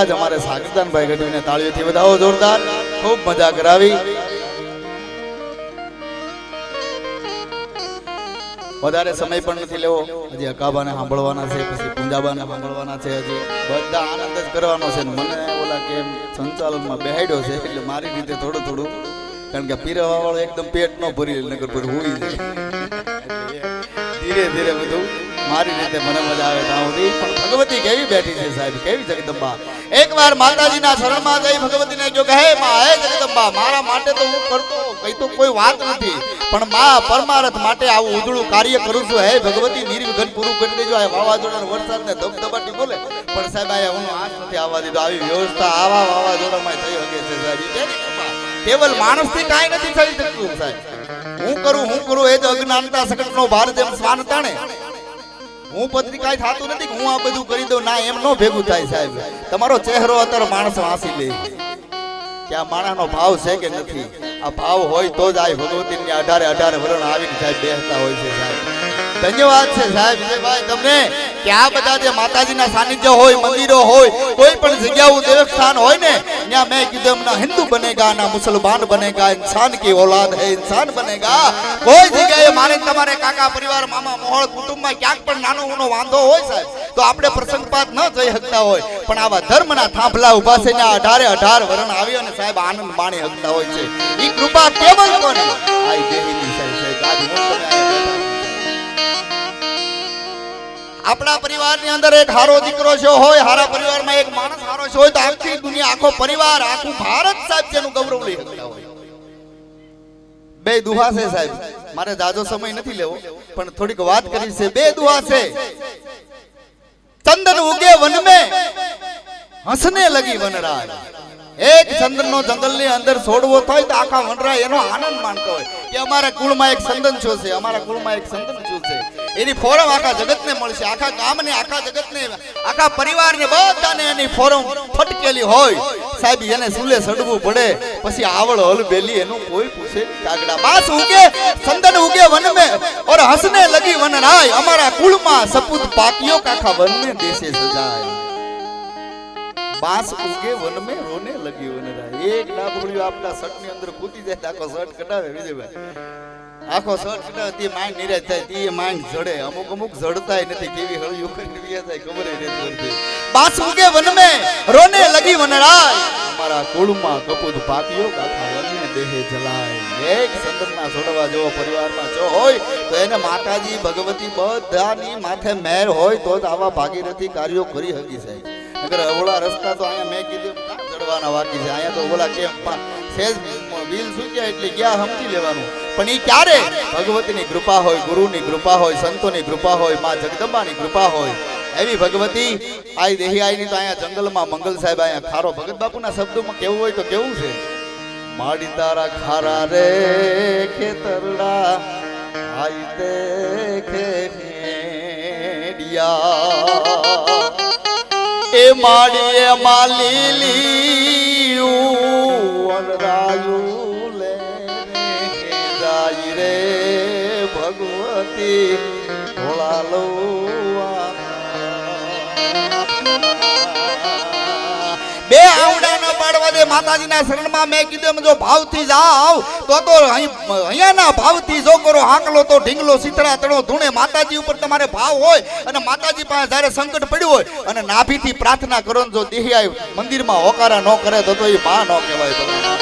આજ અમારે સાગરદાનભાઈ ગઢવીને તાળીઓથી વધાવો જોરદાર. ખૂબ મજા કરાવી. વધારે સમય પણ નથી લેવો. હજી અકાબાને સાંભળવાના છે, પછી પૂંજાબાને સાંભળવાના છે, હજી બધા આનંદ જ કરવાનો છે મને ઓલા કેમ સંચાલનમાં બેહાડ્યો છે, એટલે મારી રીતે થોડું થોડું. કારણ કે પીરવા વાળો એકદમ પેટ ન ભરી નગર પર હોઈ જાય. ધીરે ધીરે બધું મારી રીતે મને મજા આવે ત્યાં સુધી. પણ ભગવતી કેવી બેઠી છે સાહેબ? કેવી જગદંબા એકવાર માતાજીના શરણમાં જઈ ભગવતીને જો કહે, માં, હે જગદંબા, મારા માટે તો હું કરતો કઈ તો કોઈ વાત નથી, પણ માં, પરમારથ માટે આવું ઉજળું કાર્ય કરું છું. હે ભગવતી નિર્વિઘન પૂરું કરી દેજો. આ વાવાઝોડાનો વરસાદને ધબધબાટી બોલે. પણ સાહેબ આ હું આંખ નથી આવવા દીધો. આવી વ્યવસ્થા આવા વાવાઝોડામાં થઈ શકે છે સાહેબ? કેવલ માણસથી કાંઈ નથી થઈ શકતું સાહેબ. હું કરું હું કરું, એ જ અજ્ઞાનતા સકટનો ભાર જેમ સ્વાન તાણે. હું પત્રિકાય થાતું નથી હું આ બધું કરી દઉં. ના, એમ નો ભેગું થાય સાહેબ. તમારો ચહેરો અત્યારે માણસ વાંસી લે. કે આ માણાનો ભાવ છે કે નથી? આ ભાવ હોય તો જ આ ભગવતીની અઢારે અઢારે વરણ આવીને સાહેબ બેસતા હોય છે સાહેબ. ધન્યવાદ છે સાહેબ. વિજયભાઈ તમને કે આ બધા જે માતાજીના સાનિધ્ય હોય, મંદિરો હોય, કોઈ પણ જગ્યાઓ દેવ સ્થાન હોય ને, ત્યાં મેં કીધું એમના હિન્દુ બનેગા ના મુસલમાન બનેગા, ઇન્સાન કી ઓલાદ હે, ઇન્સાન બનેગા. કોઈ જગ્યાએ મારે તમારે કાકા, પરિવાર, મામા, મોહળ, કુટુંબમાં ક્યાંક પણ નાનો ઉનો વાંધો હોય સાહેબ, તો આપણે પ્રસંગપાત ન જઈ શકતા હોય. પણ આવા ધર્મના થાંભલા ઊભા છે ને અઢારે અઢાર વરણ આવી અને સાહેબ આનંદ માણી શકતા હોય છે. એ કૃપા કેવલ કોની? આ દેહીની સાહેબ ગાજ મોટો આપણા પરિવારની અંદર એક હારો દીકરો છે, હોય, હારા પરિવારમાં એક માણસ હારો છે, હોય તો આખી દુનિયા, આખો પરિવાર, આખું ભારત સાહેબ તેનું ગૌરવ લઈ શકતા હોય. બે દુહા છે સાહેબ. મારે જાજો સમય નથી લેવો, પણ થોડીક વાત કરી છે. બે દુહા છે. ચંદન ઉગે વન મે હસને લગી વનરાજ એક ચંદન નો જંગલની અંદર છોડવો થાય તો આખા વનરાય એનો આનંદ માણતો હોય. કે અમારા કુળમાં એક ચંદન છો છે અમારા કુળમાં એક ચંદન છો છે એની ફોરમ આખા જગતને મળશે. આખા ગામને, આખા જગતને આખા પરિવારને બધાને એની ફોરમ ફટકેલી હોય. સાહેબ, એને સુલે સડવું પડે. પછી આવળ હલ બેલી એનું કોઈ પૂછે કાગડા. બાસ ઉગે સંદન ઉગે વન મે ઓર હસને લગી વન રાય અમારા કુળમાં સપૂત પાકિયો કાખા વન મે દેશે સજાય. બાસ ઉગે વન મે રોને લગી વન રાય એક ડાબડ્યું આપના શર્ટની અંદર કૂદી જાય ડાકો શર્ટ કઢાવે. વિજયભાઈ આખો શર્ટ ને તે માઇન્ડ નિરાશ થાય, તે માઇન્ડ જડે. અમુક અમુક જડતાય નથી, કેવી હળિયું કરીને વ્યા થાય, ખબર નથી પડતી. ઉગે વન મે રોને લગી વનરાય. અમારા કુળમાં કપૂત પાક્યો આખા વનને દેહે જલાય. એક સંતના છોડવા જેવો પરિવારમાં જો હોય, તો એને માતાજી, ભગવતી બધાની માથે મહેર હોય, તો જ આવા ભાગીરથી કાર્યો કરી હકી સાહેબ અગર ઓલા રસ્તા તો અહીંયા મેં કીધું જડવાના બાકી છે? અહીંયા તો ઓલા કેમ પણ, સેજ વ્હીલ સૂક્યા એટલે ગયા સમજી લેવાનું? પણ એ ક્યારે? ભગવતીની કૃપા હોય, ગુરુની કૃપા હોય, સંતોની કૃપા હોય, માં જગદંબાની કૃપા હોય. એવી ભગવતી, આઈ દેહી આઈની તો અહીંયા જંગલમાં મંગલ સાહેબ અહીંયા ખારો ભગત બાપુના શબ્દોમાં કેવું હોય તો કેવું છે? માડી તારા ખારા રે ખેતરડા, આઈ તે ખેડિયા. એ માડીએ માલી લીયું વનરાયું બે આવડા ન પાડવા દે માતાજીના શરણમાં મેં કીધું એમ, જો ભાવથી જાવ તો તો અહીં- અહીંયાના ભાવથી જો કરો હાંકલો તો ઢીંગલો સીતરા તણો ધૂણે માતાજી ઉપર તમારે ભાવ હોય અને માતાજી પાસે જ્યારે સંકટ પડ્યું હોય અને નાભીથી પ્રાર્થના કરો જો દેહિયા મંદિરમાં હોકારા ન કરે તો તો એ માં ન કહેવાય.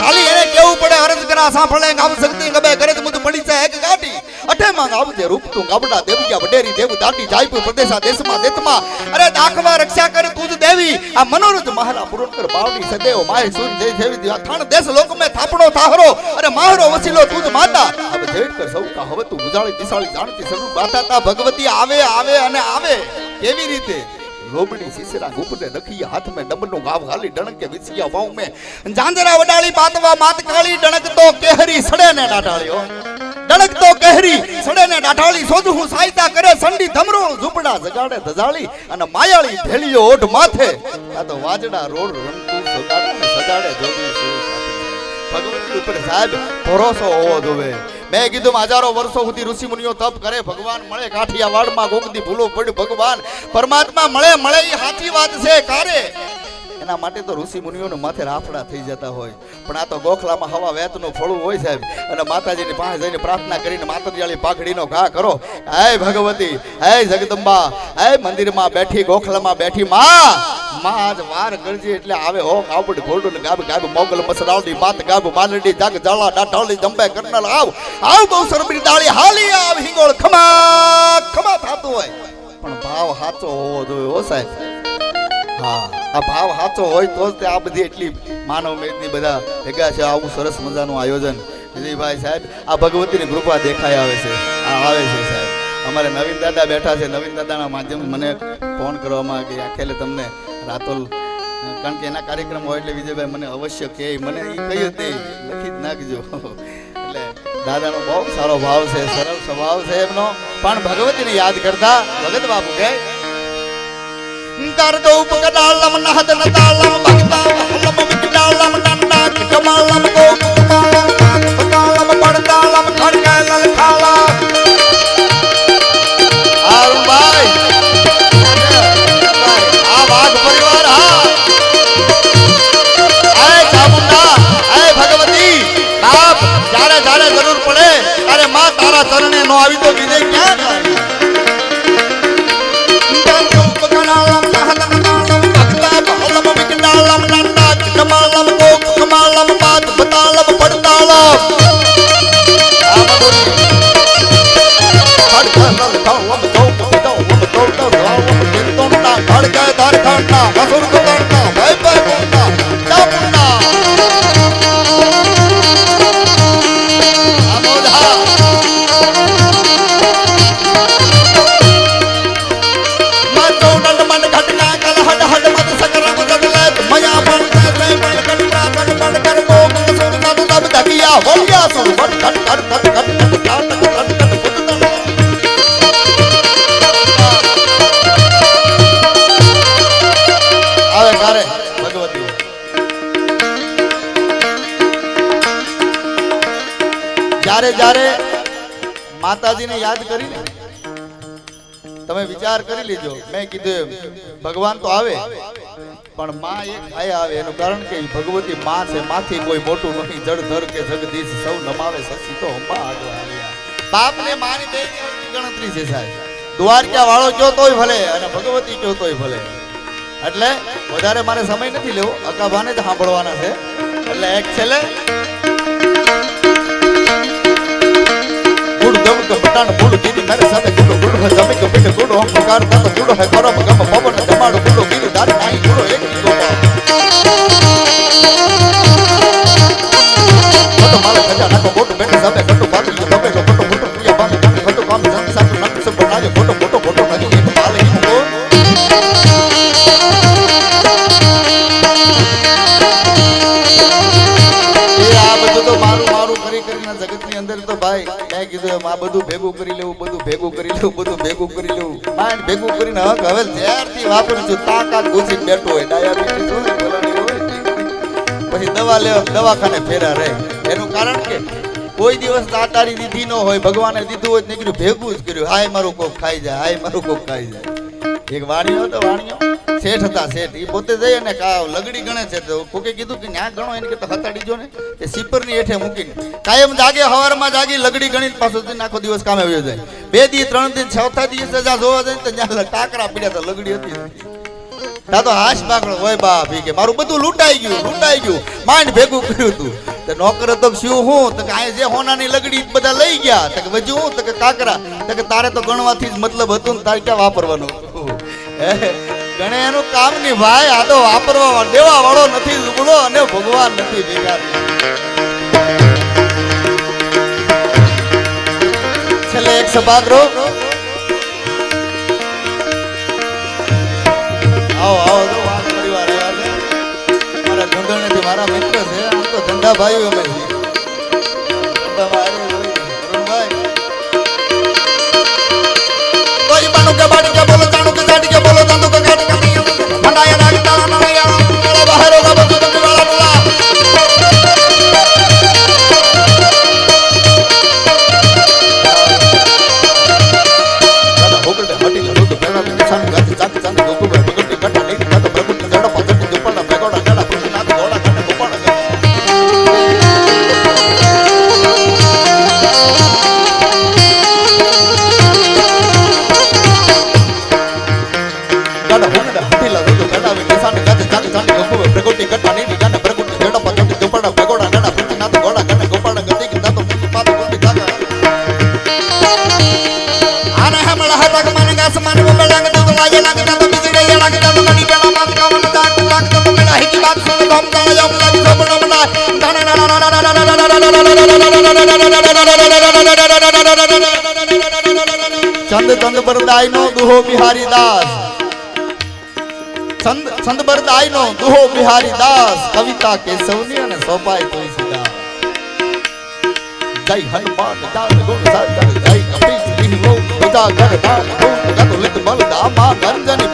ખાલી એને કેવું પડે અરજ કરા સાંભળે, ગામ શક્તિ ગબે કરે તો બધું પડી જાય, એક ગાડી અઠે માં ગાવજે રૂપ તું ગાબડા દેવજ્યા વડેરી દેવ દાટી જાયપુર પ્રદેશા દેશમાં દેતમાં અરે, દાખવા રક્ષા કરે તું જ દેવી. આ મનોરથ મહારા પૂરણ કર બાવડી, સદેવ, માય સુર જય દેવી દિવા થાણ દેશ લોક મે થાપણો થાહરો. અરે, માહરો વસીલો તું જ માતા. હવે જેટ કર સૌ કા હવે તું ઉજાળી દિશાળી જાણતી સર્વ માતા ભગવતી આવે આવે અને આવે. કેવી રીતે? લોબડી સિસરા ગુપતે દખી હાથ ડબનો ગાવ હાલી ડણકે વિસિયા વાઉ મે જાંજરા વડાળી પાતવા માત કાળી, ડણક તો કેહરી સડે ને ડાઢાળ્યો ડણક તો કેહરી સડે ને ડાઢાળી સોધું હું સાયતા કરે સંડી ધમરો ઝૂંપડા જગાડે ધજાળી અને માયાળી ભેળીઓ ઓઢ માથે. આ તો વાજડા રોડ રમતું સગાડે સજાડે જોગણી ભગવતી ઉપર સાહેબ, ભરોસો હોવો જોવે મેં કીધું, હજારો વર્ષો સુધી ઋષિ મુનિઓ તપ કરે, ભગવાન મળે કાઠિયાવાડમાં ગોગદી ભૂલો પડ, ભગવાન પરમાત્મા મળે મળે, એ સાચી વાત છે, કારે. એના માટે તો ઋષિ મુનિઓને માથે રાફડા થઈ જતા હોય. પણ આ તો ગોખલામાં હવા વેતનું ફળું હોય સાહેબ. અને માતાજીની પાસે જઈને પ્રાર્થના કરીને માતાજી પાઘડીનો ઘા કરો. હે ભગવતી, હે જગદંબા, હે મંદિરમાં બેઠી, ગોખલામાં બેઠી માં. માં આજ વાર ગરજી એટલે આવે હો કાબડ ઘોડું ને ગાબ ગાબ મોગલ મસરાવડી માત ગાબ માલડી જાગ જાળા ડાઢોળી જંબે કરનલ આવ. આવ બહુ સરબરી દાળી હાલી આવ હિંગોળ ખમા ખમા થાતું હોય. પણ ભાવ સાચો હોવો જોઈએ હો સાહેબ. હા. આ ભાવ સાચો હોય તો જ તે આ બધી એટલી માનવ મેદની બધા ભેગા છે. આવું સરસ મજાનું આયોજન. વિજયભાઈ સાહેબ, આ ભગવતીની કૃપા દેખાય આવે છે. આ આવે છે સાહેબ. અમારે નવીન દાદા બેઠા છે. નવીન દાદાના માધ્યમ મને ફોન કરવામાં કે આખેલે તમને રાતોલ, કારણ કે એના કાર્યક્રમ હોય એટલે વિજયભાઈ મને અવશ્ય કહે. મને એ કહ્યું તે લખી જ નાખજો. એટલે દાદાનો બહુ સારો ભાવ છે. સરળ સ્વભાવ છે એમનો. પણ ભગવતીને યાદ કરતા ભગત બાપુ કહે દર્દ ઉપકડાલમ નહદ નતાલમ ભક્તા હલમ વિકડાલમ નંડા કમાલમ ગોપમાલમ નાગપતાલમ પડતાલમ ખડકાલમ ખાલા અરુણભાઈ આ વાઘ પરિવાર હા હે ચામુંડા હે ભગવતી બાપ જ્યારે જ્યારે જરૂર પડે ત્યારે માં તારા ચરણે આવી તો વિજય ક્યાં માતાજીને યાદ કરીને તમે વિચાર કરી લીધો મેં કીધું ભગવાન તો આવે, પણ માં એક આયા આવે. એનું કારણ કે ભગવતી માં છે, માથી કોઈ મોટું નથી. જળધર કે જગદીશ, સૌ નમાવે સસી તો અંબા આગળ બાપ ને માની બે ગણતરી છે સાહેબ. દ્વારકા વાળો કયો તોય ભલે અને ભગવતી કયો તોય ભલે. એટલે વધારે મારે સમય નથી લેવો. અકાભાને જ સાંભળવાના છે. એટલે એક છેલ્લે બટાણ ફૂલ દીદી મારે સાથે ગુડો ગુડો જમી ગુડો હમ પગાર થતો ગુડો હે ગરમ ગમ, પવન, જમાડો ગુડો અંદર તો ભાઈ મેં કીધું એમ, આ બધું ભેગું કરી લેવું, બધું ભેગું કરી લેવું, બધું ભેગું કરી લેવું. માઇન્ડ ભેગું કરીને હક હવે જ્યારથી વાપરું છું, તાકાત ઘૂસી બેઠો હોય ડાયાબિટીસ પછી દવા લેવા, દવાખાને ફેરા રહે. એનું કારણ કે કોઈ દિવસ દાતારી દીધી ન હોય, ભગવાને દીધું હોય નીકળ્યું ભેગું જ કર્યું. હાય મારું કોક ખાઈ જાય, હાય મારું કોક ખાઈ જાય. એક વાણિયો હતો વાણિયો શેઠ હતા શેઠ. એ પોતે જઈ અને લગડી ગણે છે તો કોકે કીધું કે ન્યા ગણો, એને કે હતાડી જો ને. એ સીપરની હેઠે મૂકીને. કાયમ જાગે, હવારમાં જાગી, લગડી ગણીને પાછો જઈને આખો દિવસ કામે આવ્યો જાય. બે દી, ત્રણ દિન ચોથા દિવસે જા જોવા જાય તો ત્યાં ટાકરા પીડ્યા તો લગડી હતી. તા તો હાશ બાકડો હોય બા ભી કે મારું બધું લૂંટાઈ ગયું લૂંટાઈ ગયું. માંડ ભેગું કર્યું તું. તો નોકર તો શું હું? તો કે આ જે હોનાની લગડી બધા લઈ ગયા. તો કે વજુ તો કે કાકરા, તો કે તારે તો ગણવાથી જ મતલબ હતું ને, તારે ક્યાં વાપરવાનું ગણે એનું કામની ભાઈ, આ તો વાપરવા દેવા વાળો નથી ઝૂગડો અને ભગવાન નથી ભેગા છેલ્લે એક સભાગૃહ. આવો આવો પરિવાર આવ્યા છે. મારા ધંધણેથી મારા મિત્ર છે. આમ તો ધંધા ભાઈઓ ચંદ ચંદ બરદાઈ નો દુહો બિહારી દાસ ચંદ ચંદ બરદાઈ નો દુહો બિહારી દાસ કવિતા કેશવની અને સોપાય તુલસીદાસ જય હનુમાન જાન ગુણ સાગર જય કપીશ લીલો બધા ઘર ભૂત ગત લિત બલ દામા ગંજની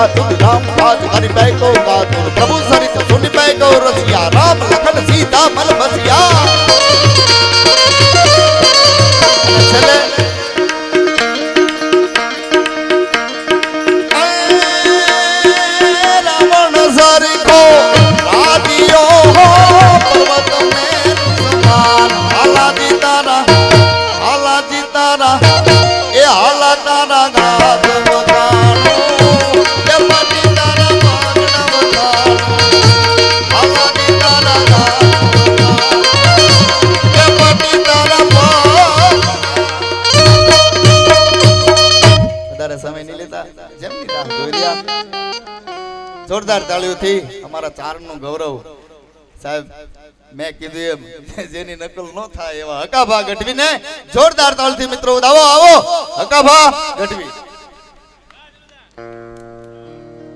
ગુણી ગતિ ચાતુર રામ રાજ રહ્યા જોરદાર તાળીઓથી અમારા ચારણનું ગૌરવ. સાહેબ, મેં કીધું એમ, જેની નકલ ન થાય એવા હકાભા ગઢવીને જોરદાર તાળથી મિત્રો, આવો આવો, હકાભા ગઢવી.